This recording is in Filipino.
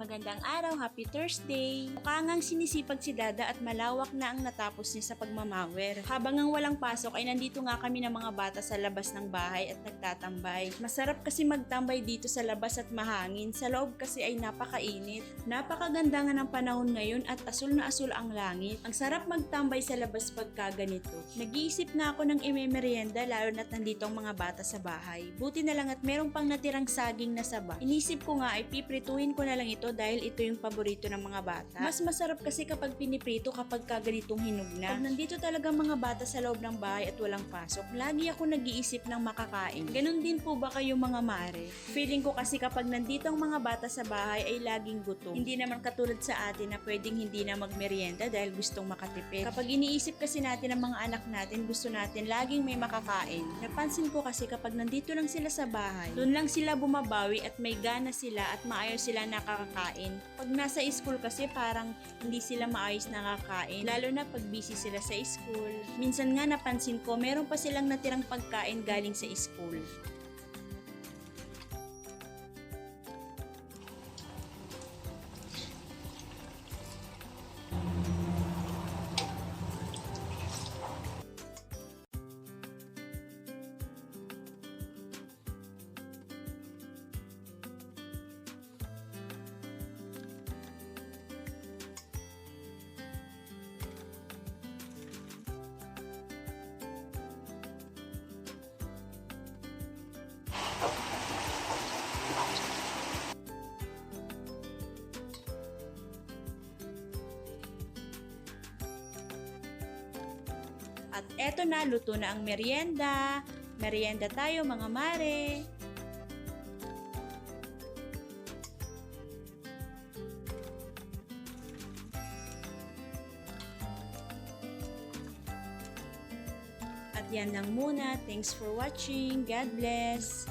Magandang araw, happy Thursday! Mukha ngang sinisipag si Dada at malawak na ang natapos niya sa pagmamawer. Habang ang walang pasok ay nandito nga kami ng mga bata sa labas ng bahay at nagtatambay. Masarap kasi magtambay dito sa labas at mahangin. Sa loob kasi ay napakainit. Napakaganda nga ng panahon ngayon at asul na asul ang langit. Ang sarap magtambay sa labas pagka ganito. Nag-iisip na ako ng imemerienda lalo na't nandito ang mga bata sa bahay. Buti na lang at merong pang natirang saging na saba. Inisip ko nga ay piprituhin ko na lang ito dahil ito yung paborito ng mga bata. Mas masarap kasi kapag piniprito kapag ka ganitong hinog na. Pag nandito talaga mga bata sa loob ng bahay at walang pasok, lagi ako nag-iisip ng makakain. Ganon din po ba kayo mga mare? Feeling ko kasi kapag nandito ang mga bata sa bahay ay laging gutom. Hindi naman katulad sa atin na pwedeng hindi na magmerienda dahil gustong makatipid. Kapag iniisip kasi natin ang mga anak natin, gusto natin laging may makakain. Napansin ko kasi kapag nandito lang sila sa bahay, doon lang sila bumabawi at may gana sila at maayos sila nakakakain. Pag nasa school kasi parang hindi sila maayos nakakain, lalo na pag busy sila sa school. Minsan nga napansin ko, meron pa silang natirang pagkain galing sa school. At eto na, luto na ang merienda. Merienda tayo mga mare. At yan lang muna. Thanks for watching. God bless.